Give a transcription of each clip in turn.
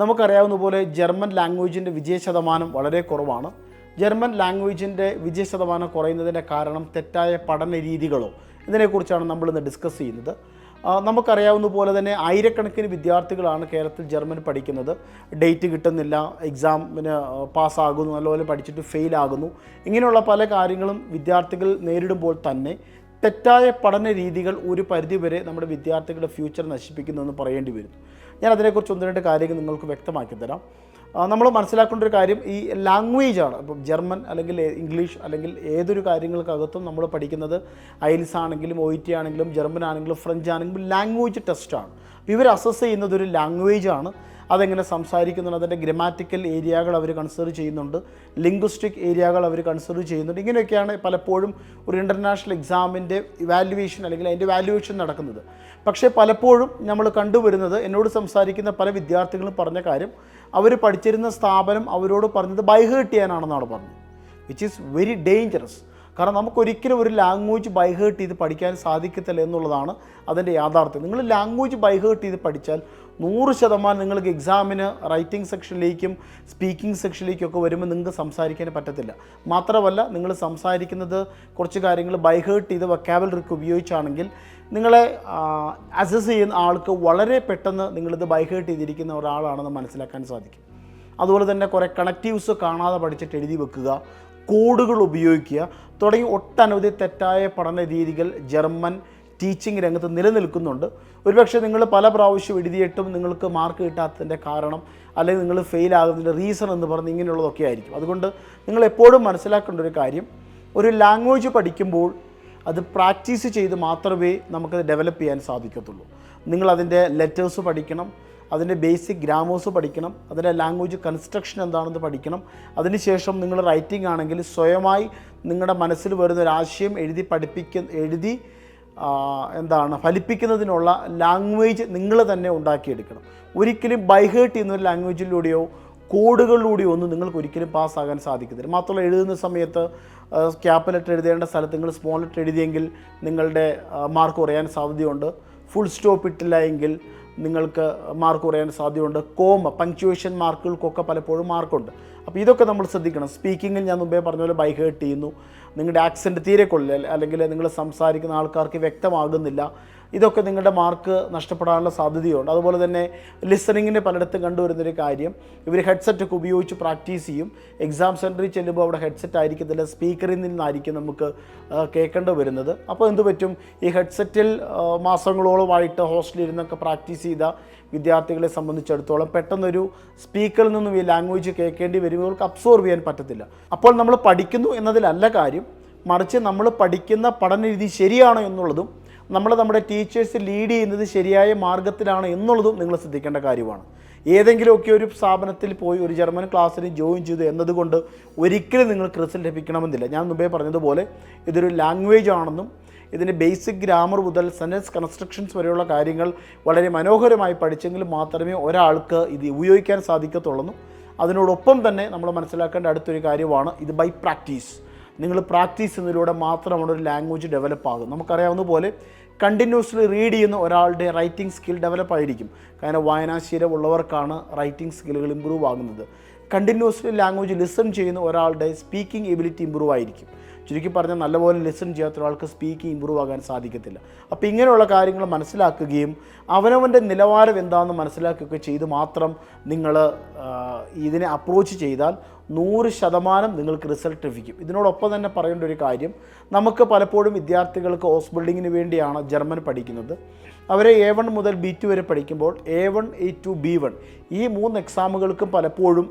നമുക്കറിയാവുന്ന പോലെ ജർമ്മൻ ലാംഗ്വേജിന്റെ വിജയ ശതമാനം വളരെ കുറവാണ്. ജർമ്മൻ ലാംഗ്വേജിന്റെ വിജയ ശതമാനം കുറയുന്നതിന്റെ കാരണം തെറ്റായ പഠന രീതികളോ ഇതിനെക്കുറിച്ചാണ് നമ്മളിന്ന് ഡിസ്കസ് ചെയ്യുന്നത്. നമുക്കറിയാവുന്ന പോലെ തന്നെ ആയിരക്കണക്കിന് വിദ്യാർത്ഥികളാണ് കേരളത്തിൽ ജർമ്മൻ പഠിക്കുന്നത്. ഡേറ്റ് കിട്ടുന്നില്ല എക്സാമിന് പാസ്സാകുന്നു നല്ലപോലെ പഠിച്ചിട്ട് ഫെയിലാകുന്നു. ഇങ്ങനെയുള്ള പല കാര്യങ്ങളും വിദ്യാർത്ഥികൾ നേരിടുമ്പോൾ തന്നെ തെറ്റായ പഠന രീതികൾ ഒരു പരിധിവരെ നമ്മുടെ വിദ്യാർത്ഥികളുടെ ഫ്യൂച്ചർ നശിപ്പിക്കുന്നു എന്ന് പറയേണ്ടി വരും ഞാൻ അതിനെക്കുറിച്ച് ഒന്ന് രണ്ട് കാര്യങ്ങൾ നിങ്ങൾക്ക് വ്യക്തമാക്കി തരാം. നമ്മൾ മനസ്സിലാക്കേണ്ട ഒരു കാര്യം ഈ ലാംഗ്വേജ് ആണ്. ഇപ്പം ജർമ്മൻ അല്ലെങ്കിൽ ഇംഗ്ലീഷ് അല്ലെങ്കിൽ ഏതൊരു കാര്യങ്ങൾക്കകത്തും നമ്മൾ പഠിക്കുന്നത് ഐൽസ് ആണെങ്കിലും ഒ ടി ആണെങ്കിലും ജർമ്മൻ ആണെങ്കിലും ഫ്രഞ്ച് ആണെങ്കിലും ലാംഗ്വേജ് ടെസ്റ്റാണ് ഇവർ അസസ് ചെയ്യുന്നത് ഒരു ലാംഗ്വേജ് ആണ്. അതെങ്ങനെ സംസാരിക്കുന്നുണ്ട് അതിന്റെ ഗ്രമാറ്റിക്കൽ ഏരിയകൾ അവർ കൺസിഡർ ചെയ്യുന്നുണ്ട് ലിംഗ്വിസ്റ്റിക് ഏരിയകൾ അവർ കൺസിഡർ ചെയ്യുന്നുണ്ട്. ഇങ്ങനെയൊക്കെയാണ് പലപ്പോഴും ഒരു ഇന്റർനാഷണൽ എക്സാമിന്റെ ഇവാലുവേഷൻ അല്ലെങ്കിൽ അതിന്റെ വാല്യുവേഷൻ നടക്കുന്നത്. പക്ഷേ പലപ്പോഴും നമ്മൾ കണ്ടുവരുന്നത് എന്നോട് സംസാരിക്കുന്ന പല വിദ്യാർത്ഥികളും പറഞ്ഞ കാര്യം അവർ പഠിച്ചിരുന്ന സ്ഥാപനം അവരോട് പറഞ്ഞത് ബൈഹേർട്ട് ചെയ്യാനാണെന്നാണ് പറഞ്ഞത് വിച്ച് ഈസ് വെരി ഡേഞ്ചറസ് കാരണം നമുക്കൊരിക്കലും ഒരു ലാംഗ്വേജ് ബൈഹേർട്ട് ചെയ്ത് പഠിക്കാൻ സാധിക്കത്തില്ല എന്നുള്ളതാണ് അതിന്റെ യാഥാർത്ഥ്യം. നിങ്ങൾ ലാംഗ്വേജ് ബൈഹേർട്ട് ചെയ്ത് പഠിച്ചാൽ നൂറ് ശതമാനം നിങ്ങൾക്ക് എക്സാമിന് റൈറ്റിംഗ് സെക്ഷനിലേക്കും സ്പീക്കിംഗ് സെക്ഷനിലേക്കും ഒക്കെ വരുമ്പോൾ നിങ്ങൾക്ക് സംസാരിക്കാൻ പറ്റത്തില്ല. മാത്രമല്ല നിങ്ങൾ സംസാരിക്കുന്നത് കുറച്ച് കാര്യങ്ങൾ ബൈഹേർട്ട് ചെയ്ത് വക്കാബലറിക്ക് ഉപയോഗിച്ചാണെങ്കിൽ നിങ്ങളെ അസസ് ചെയ്യുന്ന ആൾക്ക് വളരെ പെട്ടെന്ന് നിങ്ങളിത് ബൈഹേർട്ട് ചെയ്തിരിക്കുന്ന ഒരാളാണെന്ന് മനസ്സിലാക്കാൻ സാധിക്കും. അതുപോലെ തന്നെ കുറേ കണക്റ്റീവ്സ് കാണാതെ പഠിച്ചിട്ട് എഴുതി വെക്കുക. കോഡുകൾ ഉപയോഗിക്കുക. തുടങ്ങി ഒട്ടനവധി തെറ്റായ പഠന രീതികൾ ജർമ്മൻ ടീച്ചിങ് രംഗത്ത് നിലനിൽക്കുന്നുണ്ട്. ഒരുപക്ഷെ നിങ്ങൾ പല പ്രാവശ്യം എഴുതിയിട്ടും നിങ്ങൾക്ക് മാർക്ക് കിട്ടാത്തതിന്റെ കാരണം അല്ലെങ്കിൽ നിങ്ങൾ ഫെയിൽ ആകുന്നതിന്റെ റീസൺ എന്ന് പറഞ്ഞ് ഇങ്ങനെയുള്ളതൊക്കെ ആയിരിക്കും. അതുകൊണ്ട് നിങ്ങൾ എപ്പോഴും മനസ്സിലാക്കേണ്ട ഒരു കാര്യം ഒരു ലാംഗ്വേജ് പഠിക്കുമ്പോൾ അത് പ്രാക്ടീസ് ചെയ്ത് മാത്രമേ നമുക്കത് ഡെവലപ്പ് ചെയ്യാൻ സാധിക്കത്തുള്ളൂ. നിങ്ങളതിന്റെ ലെറ്റേഴ്സ് പഠിക്കണം അതിന്റെ ബേസിക് ഗ്രാമേഴ്സ് പഠിക്കണം അതിന്റെ ലാംഗ്വേജ് കൺസ്ട്രക്ഷൻ എന്താണെന്ന് പഠിക്കണം. അതിനുശേഷം നിങ്ങൾ റൈറ്റിംഗ് ആണെങ്കിൽ സ്വയമായി നിങ്ങളുടെ മനസ്സിൽ വരുന്ന ഒരു ആശയം എഴുതി പഠിപ്പിക്ക എഴുതി എന്താണ് ഫലിപ്പിക്കുന്നതിനുള്ള ലാംഗ്വേജ് നിങ്ങൾ തന്നെ ഉണ്ടാക്കിയെടുക്കണം. ഒരിക്കലും ബൈഹേർട്ട് ചെയ്യുന്ന ഒരു ലാംഗ്വേജിലൂടെയോ കോഡുകളിലൂടെയോ ഒന്നും നിങ്ങൾക്ക് ഒരിക്കലും പാസ്സാകാൻ സാധിക്കത്തില്ല. മാത്രമല്ല എഴുതുന്ന സമയത്ത് ക്യാപ്പ് ലെറ്റർ എഴുതേണ്ട സ്ഥലത്ത് നിങ്ങൾ സ്മോൾ ലെറ്റർ എഴുതിയെങ്കിൽ നിങ്ങളുടെ മാർക്ക് കുറയാൻ സാധ്യതയുണ്ട്. ഫുൾ സ്റ്റോപ്പ് ഇട്ടില്ല എങ്കിൽ നിങ്ങൾക്ക് മാർക്ക് കുറയാൻ സാധ്യതയുണ്ട്. കോമ പങ്ക്ച്വേഷൻ മാർക്കുകൾക്കൊക്കെ പലപ്പോഴും മാർക്കുണ്ട് അപ്പോൾ ഇതൊക്കെ നമ്മൾ ശ്രദ്ധിക്കണം. സ്പീക്കിങ്ങിൽ ഞാൻ മുമ്പേ പറഞ്ഞ പോലെ ബൈഹേർട്ട് ചെയ്യുന്നു. നിങ്ങളുടെ ആക്സെന്റ് തീരെ കൊള്ളില്ല. അല്ലെങ്കിൽ നിങ്ങൾ സംസാരിക്കുന്ന ആൾക്കാർക്ക് വ്യക്തമാകുന്നില്ല. ഇതൊക്കെ നിങ്ങളുടെ മാർക്ക് നഷ്ടപ്പെടാനുള്ള സാധ്യതയുണ്ട്. അതുപോലെ തന്നെ ലിസണിങ്ങിന്റെ പലയിടത്തും കണ്ടുവരുന്നൊരു കാര്യം ഇവർ ഹെഡ്സെറ്റ് ഒക്കെ ഉപയോഗിച്ച് പ്രാക്ടീസ് ചെയ്യും. എക്സാം സെന്ററിൽ ചെല്ലുമ്പോൾ അവിടെ ഹെഡ്സെറ്റ് ആയിരിക്കത്തില്ല സ്പീക്കറിൽ നിന്നായിരിക്കും നമുക്ക് കേൾക്കേണ്ടി വരുന്നത്. അപ്പോൾ എന്ത് പറ്റും? ഈ ഹെഡ്സെറ്റിൽ മാസങ്ങളോളമായിട്ട് ഹോസ്റ്റലിൽ ഇരുന്നൊക്കെ പ്രാക്ടീസ് ചെയ്ത വിദ്യാർത്ഥികളെ സംബന്ധിച്ചിടത്തോളം പെട്ടെന്നൊരു സ്പീക്കറിൽ നിന്നും ഈ ലാംഗ്വേജ് കേൾക്കേണ്ടി വരുമ്പോൾ അവർക്ക് അബ്സോർവ് ചെയ്യാൻ പറ്റത്തില്ല. അപ്പോൾ നമ്മൾ പഠിക്കുന്നു എന്നതിലല്ല കാര്യം മറിച്ച് നമ്മൾ പഠിക്കുന്ന പഠന രീതി ശരിയാണോ എന്നുള്ളതും നമ്മൾ നമ്മുടെ ടീച്ചേഴ്സ് ലീഡ് ചെയ്യുന്നത് ശരിയായ മാർഗത്തിലാണ് എന്നുള്ളതും നിങ്ങൾ ശ്രദ്ധിക്കേണ്ട കാര്യമാണ്. ഏതെങ്കിലുമൊക്കെ ഒരു സ്ഥാപനത്തിൽ പോയി ഒരു ജർമ്മൻ ക്ലാസ്സിന് ജോയിൻ ചെയ്തു എന്നതുകൊണ്ട് ഒരിക്കലും നിങ്ങൾക്ക് റിസൾട്ട് ലഭിക്കണമെന്നില്ല. ഞാൻ മുമ്പേ പറഞ്ഞതുപോലെ ഇതൊരു ലാംഗ്വേജ് ആണെന്നും ഇതിന്റെ ബേസിക് ഗ്രാമർ മുതൽ സെന്റൻസ് കൺസ്ട്രക്ഷൻസ് വരെയുള്ള കാര്യങ്ങൾ വളരെ മനോഹരമായി പഠിച്ചെങ്കിൽ മാത്രമേ ഒരാൾക്ക് ഇത് ഉപയോഗിക്കാൻ സാധിക്കത്തുള്ളൂ അതിനോടൊപ്പം തന്നെ നമ്മൾ മനസ്സിലാക്കേണ്ട അടുത്തൊരു കാര്യമാണ് ഇത് ബൈ പ്രാക്ടീസ് നിങ്ങൾ പ്രാക്ടീസ് ചെയ്യുന്നതിലൂടെ മാത്രമാണ് ഒരു ലാംഗ്വേജ് ഡെവലപ്പ് ആകും. നമുക്കറിയാവുന്ന പോലെ കണ്ടിന്യൂസ്ലി റീഡ് ചെയ്യുന്ന ഒരാളുടെ റൈറ്റിംഗ് സ്കിൽ ഡെവലപ്പ് ആയിരിക്കും. കാരണം വായനാശീലമുള്ളവർക്കാണ് റൈറ്റിംഗ് സ്കില്ലുകൾ ഇമ്പ്രൂവ് ആകുന്നത്. കണ്ടിന്യൂസ്ലി ലാംഗ്വേജ് ലിസൺ ചെയ്യുന്ന ഒരാളുടെ സ്പീക്കിംഗ് എബിലിറ്റി ഇമ്പ്രൂവ് ആയിരിക്കും. ചുരുക്കി പറഞ്ഞാൽ നല്ലപോലെ ലിസൺ ചെയ്യാത്ത ഒരാൾക്ക് സ്പീക്കിംഗ് ഇമ്പ്രൂവ് ആകാൻ സാധിക്കത്തില്ല. അപ്പോൾ ഇങ്ങനെയുള്ള കാര്യങ്ങൾ മനസ്സിലാക്കുകയും അവനവന്റെ നിലവാരം എന്താണെന്ന് മനസ്സിലാക്കുകയൊക്കെ ചെയ്ത് മാത്രം നിങ്ങൾ ഇതിനെ അപ്രോച്ച് ചെയ്താൽ നൂറ് ശതമാനം നിങ്ങൾക്ക് റിസൾട്ട് ലഭിക്കും. ഇതിനോടൊപ്പം തന്നെ പറയേണ്ട ഒരു കാര്യം നമുക്ക് പലപ്പോഴും വിദ്യാർത്ഥികൾക്ക് ഹോസ് ബിൽഡിങ്ങിന് വേണ്ടിയാണ് ജർമ്മൻ പഠിക്കുന്നത്. അവരെ എ വൺ മുതൽ ബി ടു വരെ പഠിക്കുമ്പോൾ A one A two B one ഈ മൂന്ന് എക്സാമുകൾക്കും പലപ്പോഴും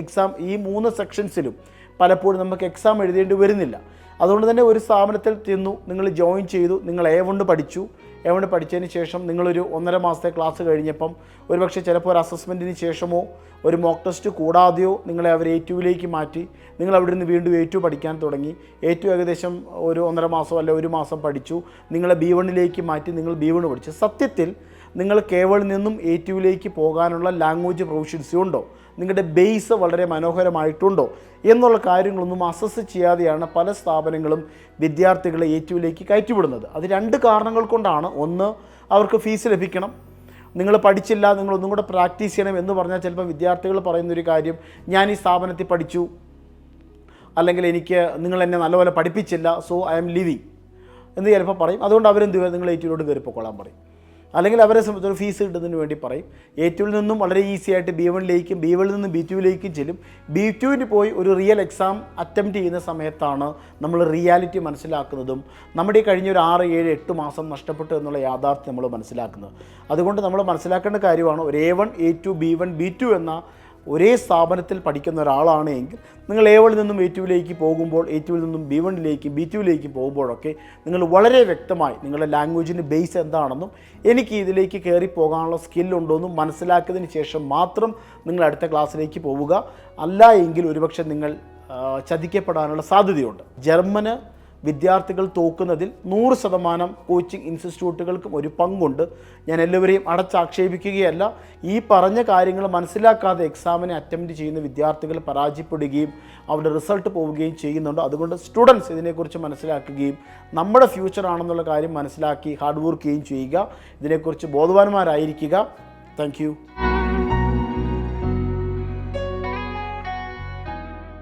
എക്സാം ഈ മൂന്ന് സെക്ഷൻസിലും പലപ്പോഴും നമുക്ക് എക്സാം എഴുതേണ്ടി വരുന്നില്ല. അതുകൊണ്ട് തന്നെ ഒരു സ്ഥാപനത്തിൽ തിന്നു നിങ്ങൾ ജോയിൻ ചെയ്തു നിങ്ങൾ എ വണ്ട് പഠിച്ചു. എ വണ്ട് പഠിച്ചതിന് ശേഷം നിങ്ങളൊരു ഒന്നര മാസത്തെ ക്ലാസ് കഴിഞ്ഞപ്പം ഒരുപക്ഷെ ചിലപ്പോൾ ഒരു അസസ്മെന്റിന് ശേഷമോ ഒരു മോക്ക് ടെസ്റ്റ് കൂടാതെയോ നിങ്ങളെ അവർ എ ടുവിലേക്ക് മാറ്റി. നിങ്ങൾ അവിടെ നിന്ന് വീണ്ടും എ ടു പഠിക്കാൻ തുടങ്ങി. എ ടു ഏകദേശം ഒരു ഒന്നര മാസം അല്ല ഒരു മാസം പഠിച്ചു. നിങ്ങളെ ബി വണ്ണിലേക്ക് മാറ്റി നിങ്ങൾ ബി വണ് പഠിച്ചു. സത്യത്തിൽ നിങ്ങൾ കേവളിൽ നിന്നും എ ടുവിലേക്ക് പോകാനുള്ള ലാംഗ്വേജ് പ്രൊവിഷൻസി ഉണ്ടോ? നിങ്ങളുടെ ബേസ് വളരെ മനോഹരമായിട്ടുണ്ടോ? എന്നുള്ള കാര്യങ്ങളൊന്നും അസസ് ചെയ്യാതെയാണ് പല സ്ഥാപനങ്ങളും വിദ്യാർത്ഥികളെ എ ടുവിലേക്ക് കയറ്റിവിടുന്നത്. അത് രണ്ട് കാരണങ്ങൾ കൊണ്ടാണ്. ഒന്ന് അവർക്ക് ഫീസ് ലഭിക്കണം. നിങ്ങൾ പഠിച്ചില്ല നിങ്ങൾ ഒന്നും കൂടെ പ്രാക്ടീസ് ചെയ്യണം എന്ന് പറഞ്ഞാൽ ചിലപ്പോൾ വിദ്യാർത്ഥികൾ പറയുന്നൊരു കാര്യം ഞാൻ ഈ സ്ഥാപനത്തിൽ പഠിച്ചു. അല്ലെങ്കിൽ എനിക്ക് നിങ്ങൾ എന്നെ നല്ലപോലെ പഠിപ്പിച്ചില്ല സോ ഐ എം ലിവിങ് എന്ന് ചിലപ്പോൾ പറയും. അതുകൊണ്ട് അവരെന്ത് നിങ്ങൾ ഏറ്റവും കയറി പൊക്കോളാൻ പറയും. അല്ലെങ്കിൽ അവരെ സംബന്ധിച്ച് ഫീസ് കിട്ടുന്നതിന് വേണ്ടി പറയും. എ ടുവിൽ നിന്നും വളരെ ഈസി ആയിട്ട് ബി വണ്ണിലേക്കും ബി വണ്ണിൽ നിന്നും ബി ടുവിലേക്കും ചെല്ലും. ബി ടുവിന് പോയി ഒരു റിയൽ എക്സാം അറ്റംപ്റ്റ് ചെയ്യുന്ന സമയത്താണ് നമ്മൾ റിയാലിറ്റി മനസ്സിലാക്കുന്നതും നമ്മുടെ കഴിഞ്ഞ ഒരു ആറ് ഏഴ് എട്ട് മാസം നഷ്ടപ്പെട്ടു എന്നുള്ള യാഥാർത്ഥ്യം നമ്മൾ മനസ്സിലാക്കുന്നത്. അതുകൊണ്ട് നമ്മൾ മനസ്സിലാക്കേണ്ട കാര്യമാണ് ഒരു A one A two B one B two എന്ന ഒരേ സ്ഥാപനത്തിൽ പഠിക്കുന്ന ഒരാളാണ് എങ്കിൽ നിങ്ങൾ എ വണിൽ നിന്നും എ ടുവിലേക്ക് പോകുമ്പോൾ എ ടുവിൽ നിന്നും ബി വണ്ണിലേക്ക് ബി ടുവിലേക്ക് പോകുമ്പോഴൊക്കെ നിങ്ങൾ വളരെ വ്യക്തമായി നിങ്ങളുടെ ലാംഗ്വേജിന്റെ ബേസ് എന്താണെന്നും എനിക്ക് ഇതിലേക്ക് കയറി പോകാനുള്ള സ്കില്ലുണ്ടോ എന്നും മനസ്സിലാക്കിയതിന് ശേഷം മാത്രം നിങ്ങൾ അടുത്ത ക്ലാസ്സിലേക്ക് പോവുക. അല്ല എങ്കിൽ ഒരുപക്ഷെ നിങ്ങൾ ചതിക്കപ്പെടാനുള്ള സാധ്യതയുണ്ട്. ജർമ്മന് വിദ്യാർത്ഥികൾ തോക്കുന്നതിൽ നൂറ് ശതമാനം കോച്ചിങ് ഇൻസ്റ്റിറ്റ്യൂട്ടുകൾക്കും ഒരു പങ്കുണ്ട്. ഞാൻ എല്ലാവരെയും അടച്ചാക്ഷേപിക്കുകയല്ല. ഈ പറഞ്ഞ കാര്യങ്ങൾ മനസ്സിലാക്കാതെ എക്സാമിനെ അറ്റംപ്റ്റ് ചെയ്യുന്ന വിദ്യാർത്ഥികൾ പരാജയപ്പെടുകയും അവരുടെ റിസൾട്ട് പോവുകയും ചെയ്യുന്നുണ്ട്. അതുകൊണ്ട് സ്റ്റുഡൻസ് ഇതിനെക്കുറിച്ച് മനസ്സിലാക്കുകയും നമ്മുടെ ഫ്യൂച്ചർ ആണെന്നുള്ള കാര്യം മനസ്സിലാക്കി ഹാർഡ് വർക്ക് ചെയ്യുകയും ചെയ്യുക. ഇതിനെക്കുറിച്ച് ബോധവാന്മാരായിരിക്കുക. താങ്ക്